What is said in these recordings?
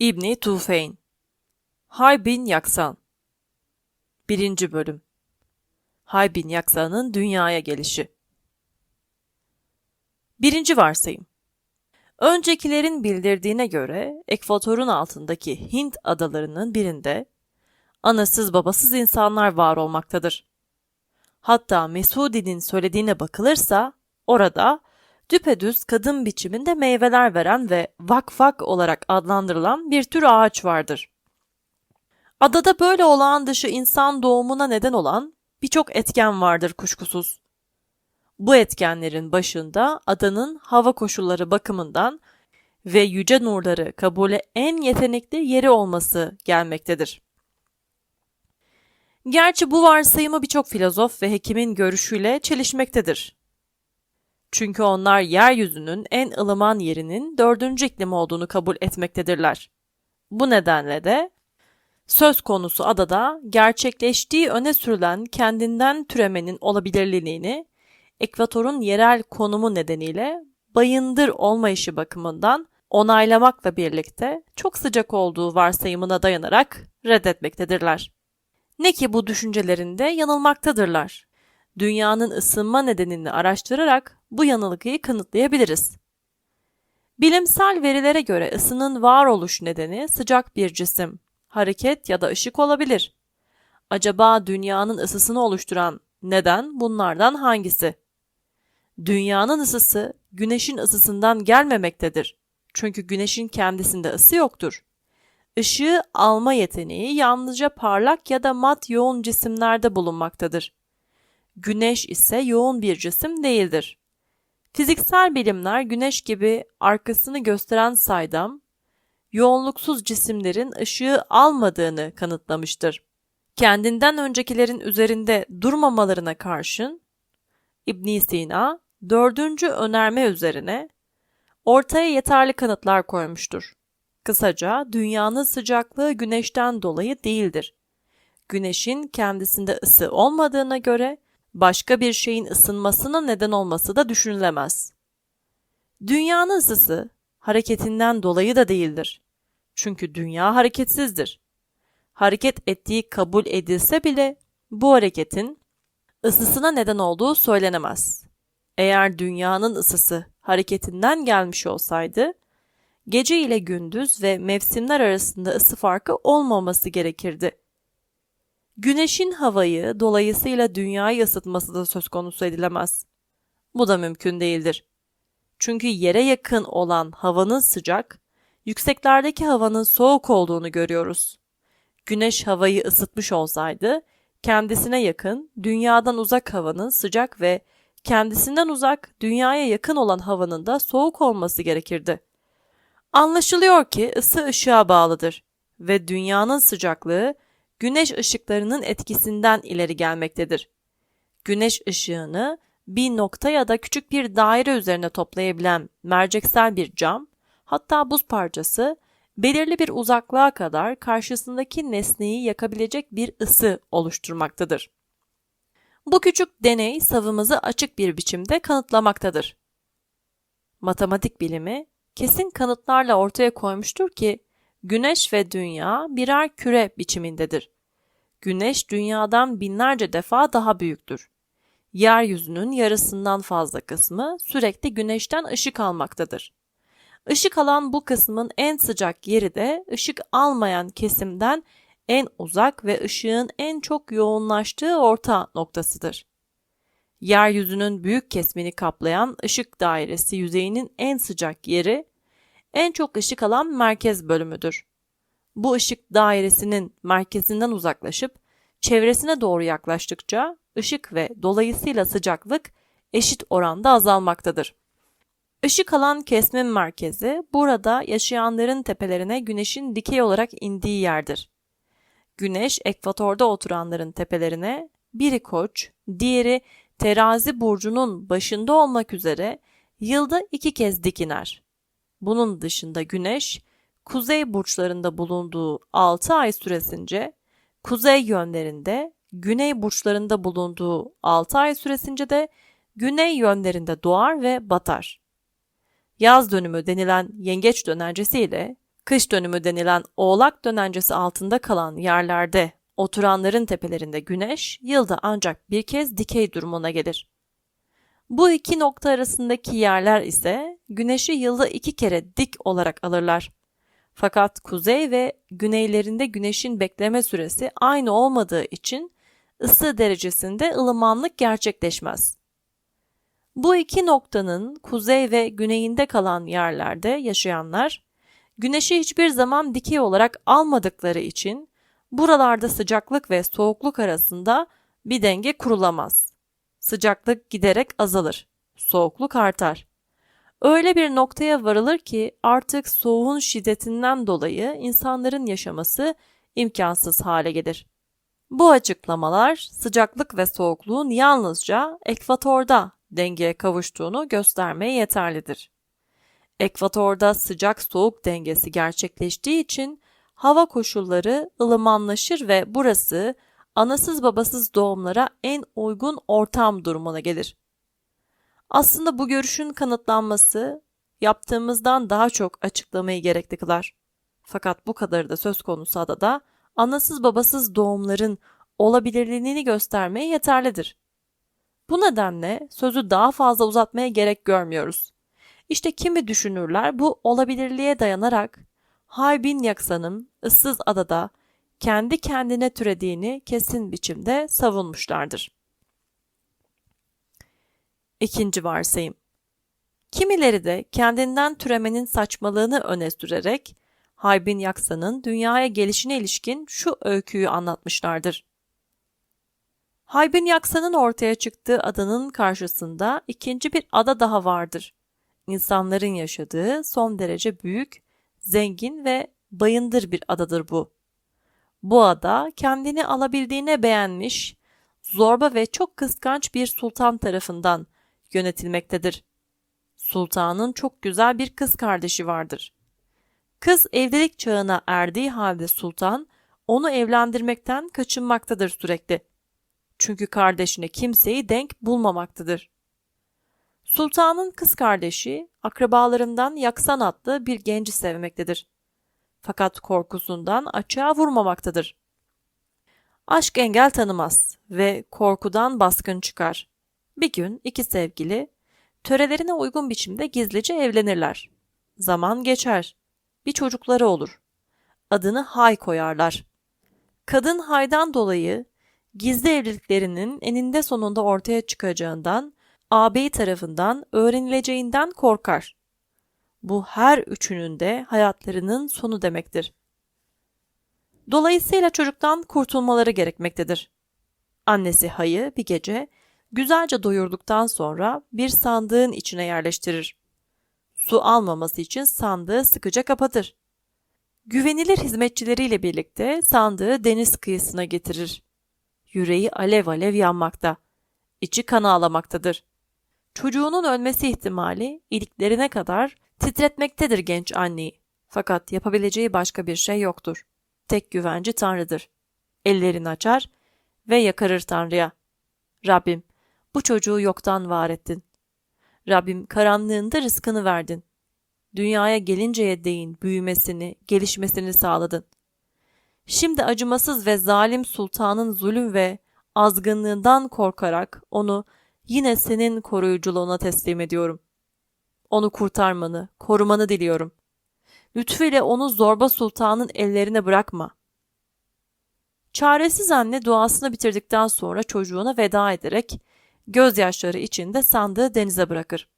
İbni Tufeyn Hay bin Yaksan 1. Bölüm Hay bin Yaksan'ın dünyaya gelişi Birinci varsayım Öncekilerin bildirdiğine göre ekvatorun altındaki Hint adalarının birinde anasız babasız insanlar var olmaktadır. Hatta Mesudi'nin söylediğine bakılırsa orada düpedüz kadın biçiminde meyveler veren ve vakvak olarak adlandırılan bir tür ağaç vardır. Adada böyle olağan dışı insan doğumuna neden olan birçok etken vardır kuşkusuz. Bu etkenlerin başında adanın hava koşulları bakımından ve yüce nurları kabule en yetenekli yeri olması gelmektedir. Gerçi bu varsayımı birçok filozof ve hekimin görüşüyle çelişmektedir. Çünkü onlar yeryüzünün en ılıman yerinin dördüncü iklim olduğunu kabul etmektedirler. Bu nedenle de söz konusu adada gerçekleştiği öne sürülen kendinden türemenin olabilirliğini ekvatorun yerel konumu nedeniyle bayındır olmayışı bakımından onaylamakla birlikte çok sıcak olduğu varsayımına dayanarak reddetmektedirler. Ne ki bu düşüncelerinde yanılmaktadırlar. Dünyanın ısınma nedenini araştırarak bu yanılgıyı kanıtlayabiliriz. Bilimsel verilere göre ısının varoluş nedeni sıcak bir cisim, hareket ya da ışık olabilir. Acaba dünyanın ısısını oluşturan neden bunlardan hangisi? Dünyanın ısısı güneşin ısısından gelmemektedir. Çünkü güneşin kendisinde ısı yoktur. Işığı alma yeteneği yalnızca parlak ya da mat yoğun cisimlerde bulunmaktadır. Güneş ise yoğun bir cisim değildir. Fiziksel bilimler güneş gibi arkasını gösteren saydam, yoğunluksuz cisimlerin ışığı almadığını kanıtlamıştır. Kendinden öncekilerin üzerinde durmamalarına karşın İbn Sina dördüncü önerme üzerine ortaya yeterli kanıtlar koymuştur. Kısaca dünyanın sıcaklığı güneşten dolayı değildir. Güneşin kendisinde ısı olmadığına göre başka bir şeyin ısınmasına neden olması da düşünülemez. Dünyanın ısısı hareketinden dolayı da değildir. Çünkü dünya hareketsizdir. Hareket ettiği kabul edilse bile bu hareketin ısısına neden olduğu söylenemez. Eğer dünyanın ısısı hareketinden gelmiş olsaydı, gece ile gündüz ve mevsimler arasında ısı farkı olmaması gerekirdi. Güneşin havayı dolayısıyla dünyayı ısıtması da söz konusu edilemez. Bu da mümkün değildir. Çünkü yere yakın olan havanın sıcak, yükseklerdeki havanın soğuk olduğunu görüyoruz. Güneş havayı ısıtmış olsaydı, kendisine yakın, dünyadan uzak havanın sıcak ve kendisinden uzak, dünyaya yakın olan havanın da soğuk olması gerekirdi. Anlaşılıyor ki ısı ışığa bağlıdır ve dünyanın sıcaklığı güneş ışıklarının etkisinden ileri gelmektedir. Güneş ışığını bir nokta ya da küçük bir daire üzerine toplayabilen merceksel bir cam, hatta buz parçası belirli bir uzaklığa kadar karşısındaki nesneyi yakabilecek bir ısı oluşturmaktadır. Bu küçük deney savımızı açık bir biçimde kanıtlamaktadır. Matematik bilimi kesin kanıtlarla ortaya koymuştur ki Güneş ve Dünya birer küre biçimindedir. Güneş Dünya'dan binlerce defa daha büyüktür. Yeryüzünün yarısından fazla kısmı sürekli Güneş'ten ışık almaktadır. Işık alan bu kısmın en sıcak yeri de ışık almayan kesimden en uzak ve ışığın en çok yoğunlaştığı orta noktasıdır. Yeryüzünün büyük kesmini kaplayan ışık dairesi yüzeyinin en sıcak yeri, en çok ışık alan merkez bölümüdür. Bu ışık dairesinin merkezinden uzaklaşıp çevresine doğru yaklaştıkça ışık ve dolayısıyla sıcaklık eşit oranda azalmaktadır. Işık alan kesmin merkezi burada yaşayanların tepelerine güneşin dikey olarak indiği yerdir. Güneş ekvatorda oturanların tepelerine biri koç, diğeri terazi burcunun başında olmak üzere yılda iki kez dik iner. Bunun dışında güneş kuzey burçlarında bulunduğu 6 ay süresince kuzey yönlerinde, güney burçlarında bulunduğu 6 ay süresince de güney yönlerinde doğar ve batar. Yaz dönümü denilen yengeç dönencesiyle Kış dönümü denilen oğlak dönencesi altında kalan yerlerde oturanların tepelerinde güneş yılda ancak bir kez dikey durumuna gelir. Bu iki nokta arasındaki yerler ise güneşi yılda iki kere dik olarak alırlar. Fakat kuzey ve güneylerinde güneşin bekleme süresi aynı olmadığı için ısı derecesinde ılımanlık gerçekleşmez. Bu iki noktanın kuzey ve güneyinde kalan yerlerde yaşayanlar, güneşi hiçbir zaman dikey olarak almadıkları için buralarda sıcaklık ve soğukluk arasında bir denge kurulamaz. Sıcaklık giderek azalır, soğukluk artar. Öyle bir noktaya varılır ki artık soğuğun şiddetinden dolayı insanların yaşaması imkansız hale gelir. Bu açıklamalar sıcaklık ve soğukluğun yalnızca ekvatorda dengeye kavuştuğunu göstermeye yeterlidir. Ekvatorda sıcak soğuk dengesi gerçekleştiği için hava koşulları ılımanlaşır ve burası anasız babasız doğumlara en uygun ortam durumuna gelir. Aslında bu görüşün kanıtlanması yaptığımızdan daha çok açıklamayı gerekli kılar. Fakat bu kadarı da söz konusu adada anasız babasız doğumların olabilirliğini göstermeye yeterlidir. Bu nedenle sözü daha fazla uzatmaya gerek görmüyoruz. İşte kimi düşünürler bu olabilirliğe dayanarak Haybin Yaksa'nın ıssız adada kendi kendine türediğini kesin biçimde savunmuşlardır. İkinci varsayım. Kimileri de kendinden türemenin saçmalığını öne sürerek Haybin Yaksa'nın dünyaya gelişine ilişkin şu öyküyü anlatmışlardır. Haybin Yaksa'nın ortaya çıktığı adanın karşısında ikinci bir ada daha vardır. İnsanların yaşadığı son derece büyük, zengin ve bayındır bir adadır bu. Bu ada kendini alabildiğine beğenmiş, zorba ve çok kıskanç bir sultan tarafından yönetilmektedir. Sultanın çok güzel bir kız kardeşi vardır. Kız evlilik çağına erdiği halde sultan onu evlendirmekten kaçınmaktadır sürekli. Çünkü kardeşine kimseyi denk bulmamaktadır. Sultanın kız kardeşi akrabalarından Yaksan adlı bir genci sevmektedir. Fakat korkusundan açığa vurmamaktadır. Aşk engel tanımaz ve korkudan baskın çıkar. Bir gün iki sevgili törelerine uygun biçimde gizlice evlenirler. Zaman geçer. Bir çocukları olur. Adını Hay koyarlar. Kadın Hay'dan dolayı gizli evliliklerinin eninde sonunda ortaya çıkacağından, ağabey tarafından öğrenileceğinden korkar. Bu her üçünün de hayatlarının sonu demektir. Dolayısıyla çocuktan kurtulmaları gerekmektedir. Annesi Hay'ı bir gece güzelce doyurduktan sonra bir sandığın içine yerleştirir. Su almaması için sandığı sıkıca kapatır. Güvenilir hizmetçileriyle birlikte sandığı deniz kıyısına getirir. Yüreği alev alev yanmakta. İçi kan ağlamaktadır. Çocuğunun ölmesi ihtimali iliklerine kadar titretmektedir genç anneyi. Fakat yapabileceği başka bir şey yoktur. Tek güvenci Tanrı'dır. Ellerini açar ve yakarır Tanrı'ya. Rabbim, bu çocuğu yoktan var ettin. Rabbim karanlığında rızkını verdin. Dünyaya gelinceye değin büyümesini, gelişmesini sağladın. Şimdi acımasız ve zalim sultanın zulüm ve azgınlığından korkarak onu yine senin koruyuculuğuna teslim ediyorum. Onu kurtarmanı, korumanı diliyorum. Lütfüyle onu zorba sultanın ellerine bırakma. Çaresiz anne duasını bitirdikten sonra çocuğuna veda ederek gözyaşları içinde sandığı denize bırakır.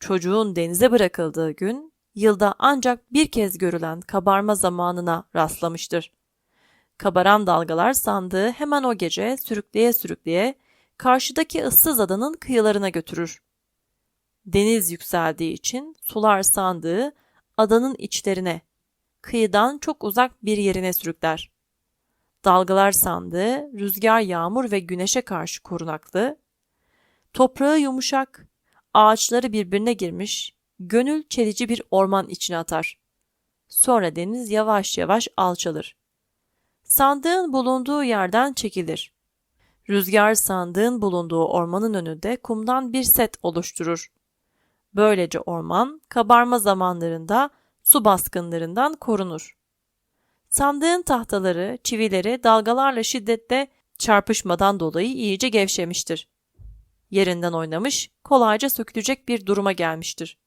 Çocuğun denize bırakıldığı gün yılda ancak bir kez görülen kabarma zamanına rastlamıştır. Kabaran dalgalar sandığı hemen o gece sürükleye sürükleye karşıdaki ıssız adanın kıyılarına götürür. Deniz yükseldiği için sular sandığı adanın içlerine, kıyıdan çok uzak bir yerine sürükler. Dalgalar sandığı rüzgar, yağmur ve güneşe karşı korunaklı, toprağı yumuşak, ağaçları birbirine girmiş, gönül çelici bir orman içine atar. Sonra deniz yavaş yavaş alçalır. Sandığın bulunduğu yerden çekilir. Rüzgar sandığın bulunduğu ormanın önünde kumdan bir set oluşturur. Böylece orman kabarma zamanlarında su baskınlarından korunur. Sandığın tahtaları, çivileri dalgalarla şiddetle çarpışmadan dolayı iyice gevşemiştir. Yerinden oynamış, kolayca sökülecek bir duruma gelmiştir.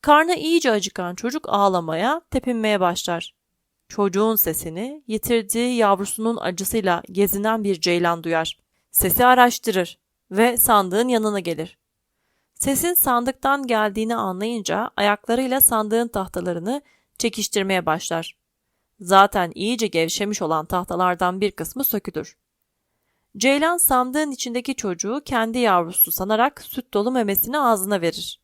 Karnı iyice acıkan çocuk ağlamaya, tepinmeye başlar. Çocuğun sesini yitirdiği yavrusunun acısıyla gezinen bir ceylan duyar. Sesi araştırır ve sandığın yanına gelir. Sesin sandıktan geldiğini anlayınca ayaklarıyla sandığın tahtalarını çekiştirmeye başlar. Zaten iyice gevşemiş olan tahtalardan bir kısmı sökülür. Ceylan sandığın içindeki çocuğu kendi yavrusu sanarak süt dolu memesini ağzına verir.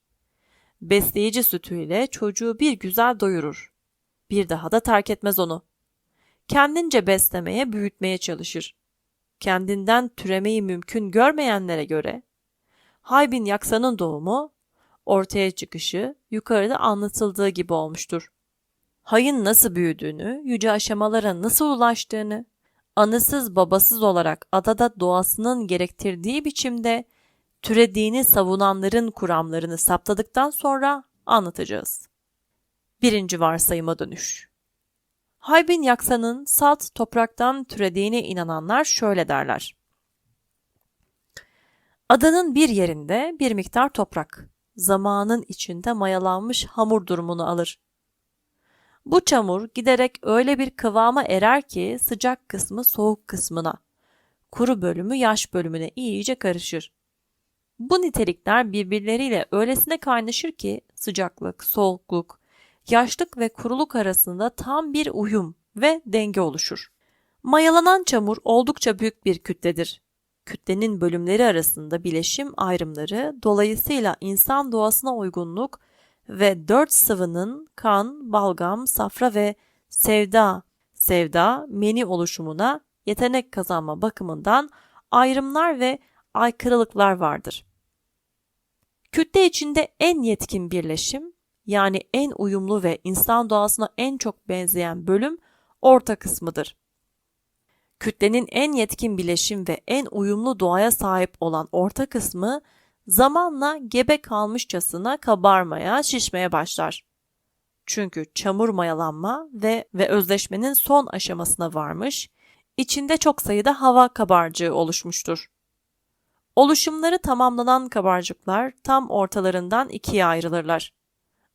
Besleyici sütüyle çocuğu bir güzel doyurur. Bir daha da terk etmez onu. Kendince beslemeye, büyütmeye çalışır. Kendinden türemeyi mümkün görmeyenlere göre Haybin Yaksa'nın doğumu, ortaya çıkışı yukarıda anlatıldığı gibi olmuştur. Hayın nasıl büyüdüğünü, yüce aşamalara nasıl ulaştığını, anısız babasız olarak adada doğasının gerektirdiği biçimde türediğini savunanların kuramlarını saptadıktan sonra anlatacağız. Birinci varsayıma dönüş. Haybin Yaksa'nın salt topraktan türediğine inananlar şöyle derler. Adanın bir yerinde bir miktar toprak, zamanın içinde mayalanmış hamur durumunu alır. Bu çamur giderek öyle bir kıvama erer ki sıcak kısmı soğuk kısmına, kuru bölümü yaş bölümüne iyice karışır. Bu nitelikler birbirleriyle öylesine kaynaşır ki sıcaklık, soğukluk, yaşlık ve kuruluk arasında tam bir uyum ve denge oluşur. Mayalanan çamur oldukça büyük bir kütledir. Kütlenin bölümleri arasında bileşim ayrımları dolayısıyla insan doğasına uygunluk ve dört sıvının kan, balgam, safra ve sevda, sevda, meni oluşumuna yetenek kazanma bakımından ayrımlar ve aykırılıklar vardır. Kütle içinde en yetkin birleşim, yani en uyumlu ve insan doğasına en çok benzeyen bölüm orta kısmıdır. Kütlenin en yetkin bileşim ve en uyumlu doğaya sahip olan orta kısmı zamanla gebe kalmışçasına kabarmaya, şişmeye başlar. Çünkü çamur mayalanma ve ve özleşmenin son aşamasına varmış, içinde çok sayıda hava kabarcığı oluşmuştur. Oluşumları tamamlanan kabarcıklar tam ortalarından ikiye ayrılırlar.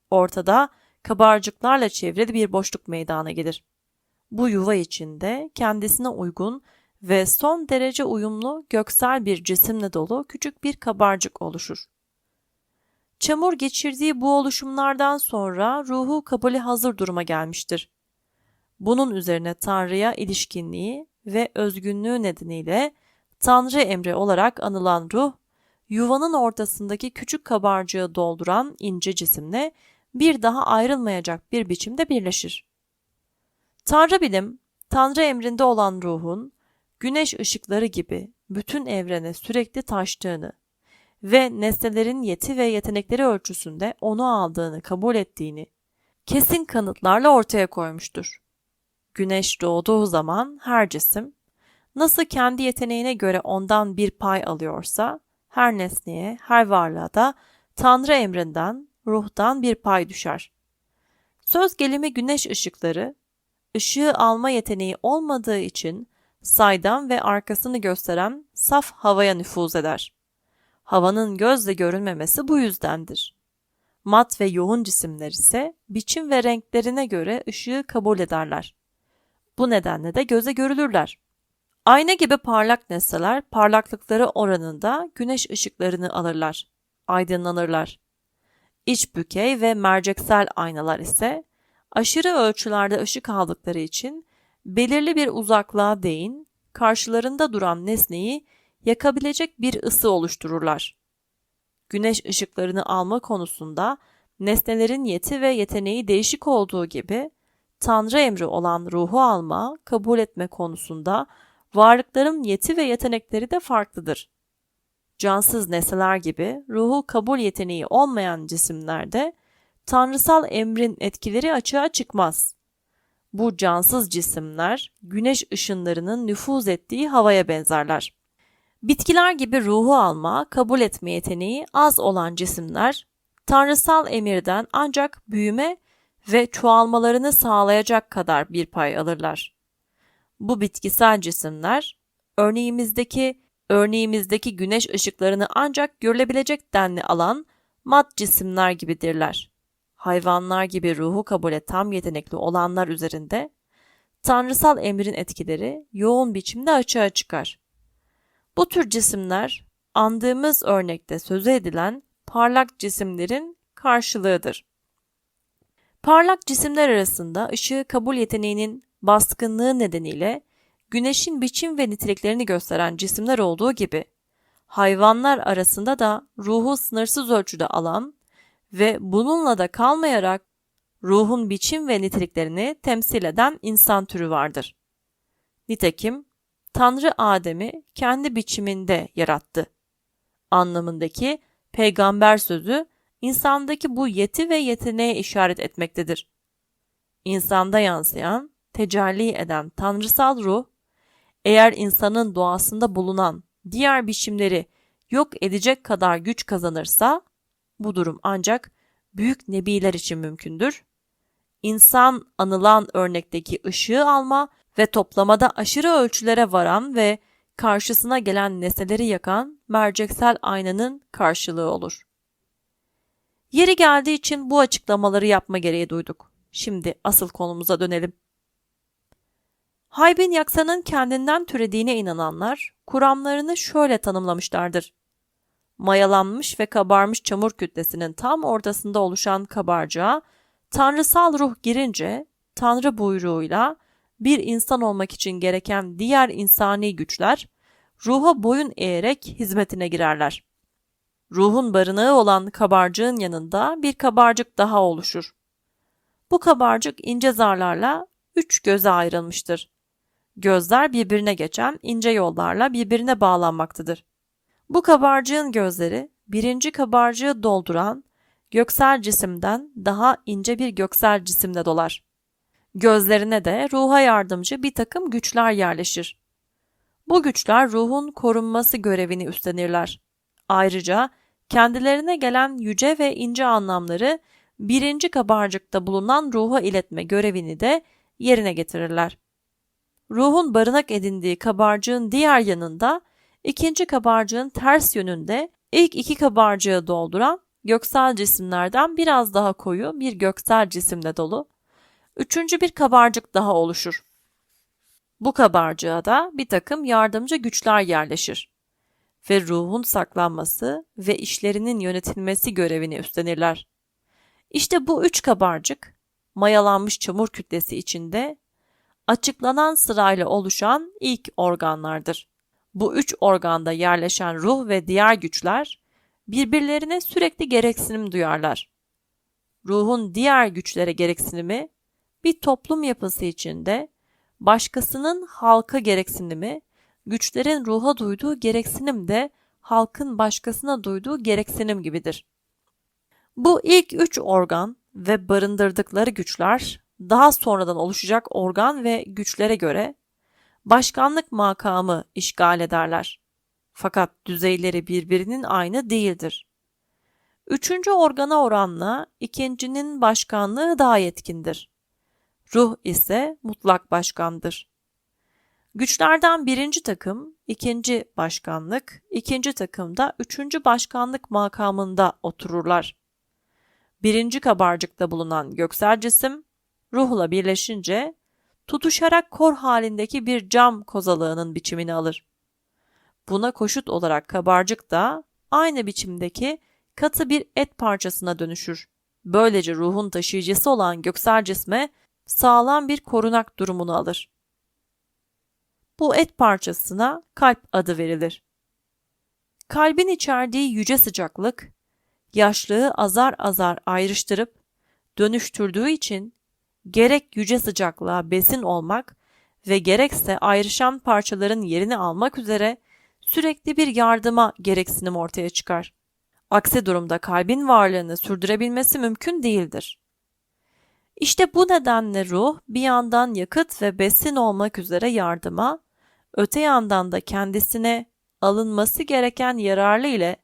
Ortada kabarcıklarla çevrili bir boşluk meydana gelir. Bu yuva içinde kendisine uygun ve son derece uyumlu göksel bir cisimle dolu küçük bir kabarcık oluşur. Çamur geçirdiği bu oluşumlardan sonra ruhu kabulü hazır duruma gelmiştir. Bunun üzerine Tanrı'ya ilişkinliği ve özgünlüğü nedeniyle Tanrı emri olarak anılan ruh, yuvanın ortasındaki küçük kabarcığı dolduran ince cisimle bir daha ayrılmayacak bir biçimde birleşir. Tanrı bilim, Tanrı emrinde olan ruhun, güneş ışıkları gibi bütün evrene sürekli taştığını ve nesnelerin yeti ve yetenekleri ölçüsünde onu aldığını kabul ettiğini kesin kanıtlarla ortaya koymuştur. Güneş doğduğu zaman her cisim nasıl kendi yeteneğine göre ondan bir pay alıyorsa her nesneye, her varlığa da Tanrı emrinden, ruhtan bir pay düşer. Söz gelimi güneş ışıkları, ışığı alma yeteneği olmadığı için saydam ve arkasını gösteren saf havaya nüfuz eder. Havanın gözle görülmemesi bu yüzdendir. Mat ve yoğun cisimler ise biçim ve renklerine göre ışığı kabul ederler. Bu nedenle de göze görülürler. Ayna gibi parlak nesneler parlaklıkları oranında güneş ışıklarını alırlar, aydınlanırlar. İç bükey ve merceksel aynalar ise aşırı ölçülerde ışık aldıkları için belirli bir uzaklığa değin, karşılarında duran nesneyi yakabilecek bir ısı oluştururlar. Güneş ışıklarını alma konusunda nesnelerin yeti ve yeteneği değişik olduğu gibi Tanrı emri olan ruhu alma, kabul etme konusunda varlıkların yeti ve yetenekleri de farklıdır. Cansız nesneler gibi ruhu kabul yeteneği olmayan cisimlerde tanrısal emrin etkileri açığa çıkmaz. Bu cansız cisimler güneş ışınlarının nüfuz ettiği havaya benzerler. Bitkiler gibi ruhu alma, kabul etme yeteneği az olan cisimler tanrısal emirden ancak büyüme ve çoğalmalarını sağlayacak kadar bir pay alırlar. Bu bitkisel cisimler örneğimizdeki örneğimizdeki güneş ışıklarını ancak görülebilecek denli alan mat cisimler gibidirler. Hayvanlar gibi ruhu kabule tam yetenekli olanlar üzerinde tanrısal emrin etkileri yoğun biçimde açığa çıkar. Bu tür cisimler andığımız örnekte sözü edilen parlak cisimlerin karşılığıdır. Parlak cisimler arasında ışığı kabul yeteneğinin baskınlığı nedeniyle güneşin biçim ve niteliklerini gösteren cisimler olduğu gibi hayvanlar arasında da ruhu sınırsız ölçüde alan ve bununla da kalmayarak ruhun biçim ve niteliklerini temsil eden insan türü vardır. Nitekim Tanrı Adem'i kendi biçiminde yarattı. Anlamındaki peygamber sözü insandaki bu yeti ve yeteneğe işaret etmektedir. İnsanda yansıyan, tecelli eden tanrısal ruh, eğer insanın doğasında bulunan diğer biçimleri yok edecek kadar güç kazanırsa, bu durum ancak büyük nebiler için mümkündür. İnsan anılan örnekteki ışığı alma ve toplamada aşırı ölçülere varan ve karşısına gelen nesneleri yakan merceksel aynanın karşılığı olur. Yeri geldiği için bu açıklamaları yapma gereği duyduk. Şimdi asıl konumuza dönelim. Haybin Yaksa'nın kendinden türediğine inananlar, kuramlarını şöyle tanımlamışlardır. Mayalanmış ve kabarmış çamur kütlesinin tam ortasında oluşan kabarcığa, tanrısal ruh girince, tanrı buyruğuyla bir insan olmak için gereken diğer insani güçler, ruha boyun eğerek hizmetine girerler. Ruhun barınağı olan kabarcığın yanında bir kabarcık daha oluşur. Bu kabarcık ince zarlarla üç göze ayrılmıştır. Gözler birbirine geçen ince yollarla birbirine bağlanmaktadır. Bu kabarcığın gözleri birinci kabarcığı dolduran göksel cisimden daha ince bir göksel cisimde dolar. Gözlerine de ruha yardımcı bir takım güçler yerleşir. Bu güçler ruhun korunması görevini üstlenirler. Ayrıca kendilerine gelen yüce ve ince anlamları birinci kabarcıkta bulunan ruha iletme görevini de yerine getirirler. Ruhun barınak edindiği kabarcığın diğer yanında ikinci kabarcığın ters yönünde ilk iki kabarcığı dolduran göksel cisimlerden biraz daha koyu bir göksel cisimle dolu. Üçüncü bir kabarcık daha oluşur. Bu kabarcığa da bir takım yardımcı güçler yerleşir ve ruhun saklanması ve işlerinin yönetilmesi görevini üstlenirler. İşte bu üç kabarcık, mayalanmış çamur kütlesi içinde açıklanan sırayla oluşan ilk organlardır. Bu üç organda yerleşen ruh ve diğer güçler birbirlerine sürekli gereksinim duyarlar. Ruhun diğer güçlere gereksinimi bir toplum yapısı içinde başkasının halka gereksinimi, güçlerin ruha duyduğu gereksinim de halkın başkasına duyduğu gereksinim gibidir. Bu ilk üç organ ve barındırdıkları güçler daha sonradan oluşacak organ ve güçlere göre başkanlık makamı işgal ederler. Fakat düzeyleri birbirinin aynı değildir. Üçüncü organa oranla ikincinin başkanlığı daha yetkindir. Ruh ise mutlak başkandır. Güçlerden birinci takım, ikinci başkanlık, ikinci takımda üçüncü başkanlık makamında otururlar. Birinci kabarcıkta bulunan göksel cisim, ruhla birleşince tutuşarak kor halindeki bir cam kozalığının biçimini alır. Buna koşut olarak kabarcık da aynı biçimdeki katı bir et parçasına dönüşür. Böylece ruhun taşıyıcısı olan göksel cisme sağlam bir korunak durumunu alır. Bu et parçasına kalp adı verilir. Kalbin içerdiği yüce sıcaklık, yaşlığı azar azar ayrıştırıp dönüştürdüğü için gerek yüce sıcaklığa besin olmak ve gerekse ayrışan parçaların yerini almak üzere sürekli bir yardıma gereksinim ortaya çıkar. Aksi durumda kalbin varlığını sürdürebilmesi mümkün değildir. İşte bu nedenle ruh bir yandan yakıt ve besin olmak üzere yardıma, öte yandan da kendisine alınması gereken yararlı ile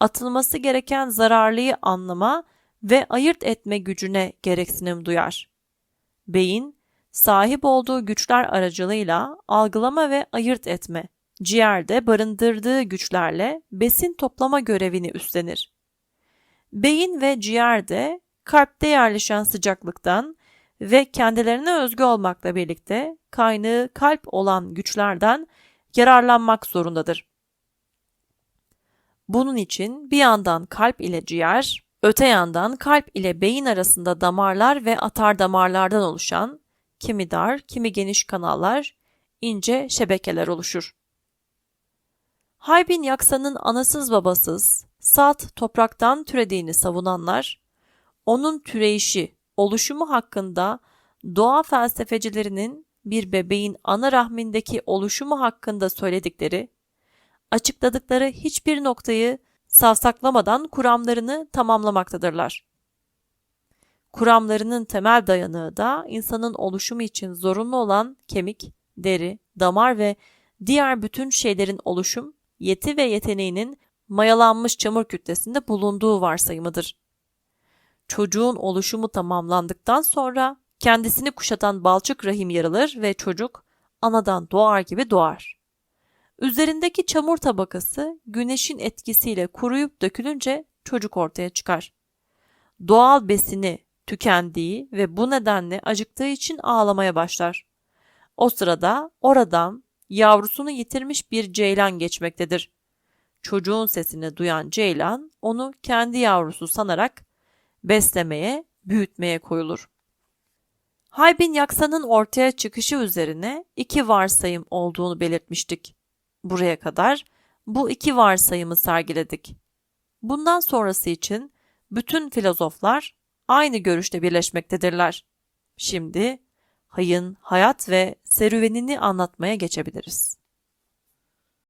atılması gereken zararlıyı anlama ve ayırt etme gücüne gereksinim duyar. Beyin, sahip olduğu güçler aracılığıyla algılama ve ayırt etme, ciğerde barındırdığı güçlerle besin toplama görevini üstlenir. Beyin ve ciğerde kalpte yerleşen sıcaklıktan ve kendilerine özgü olmakla birlikte kaynağı kalp olan güçlerden yararlanmak zorundadır. Bunun için bir yandan kalp ile ciğer, öte yandan kalp ile beyin arasında damarlar ve atar damarlardan oluşan kimi dar, kimi geniş kanallar, ince şebekeler oluşur. Haybin Yaksa'nın anasız babasız, salt topraktan türediğini savunanlar, onun türeyişi, oluşumu hakkında doğa felsefecilerinin bir bebeğin ana rahmindeki oluşumu hakkında söyledikleri, açıkladıkları hiçbir noktayı savsaklamadan kuramlarını tamamlamaktadırlar. Kuramlarının temel dayanığı da insanın oluşumu için zorunlu olan kemik, deri, damar ve diğer bütün şeylerin oluşum, yeti ve yeteneğinin mayalanmış çamur kütlesinde bulunduğu varsayımıdır. Çocuğun oluşumu tamamlandıktan sonra kendisini kuşatan balçık rahim yarılır ve çocuk anadan doğar gibi doğar. Üzerindeki çamur tabakası güneşin etkisiyle kuruyup dökülünce çocuk ortaya çıkar. Doğal besini tükendiği ve bu nedenle acıktığı için ağlamaya başlar. O sırada oradan yavrusunu yitirmiş bir ceylan geçmektedir. Çocuğun sesini duyan ceylan onu kendi yavrusu sanarak beslemeye, büyütmeye koyulur. Haybin Yaksa'nın ortaya çıkışı üzerine iki varsayım olduğunu belirtmiştik. Buraya kadar bu iki varsayımı sergiledik. Bundan sonrası için bütün filozoflar aynı görüşte birleşmektedirler. Şimdi hayın hayat ve serüvenini anlatmaya geçebiliriz.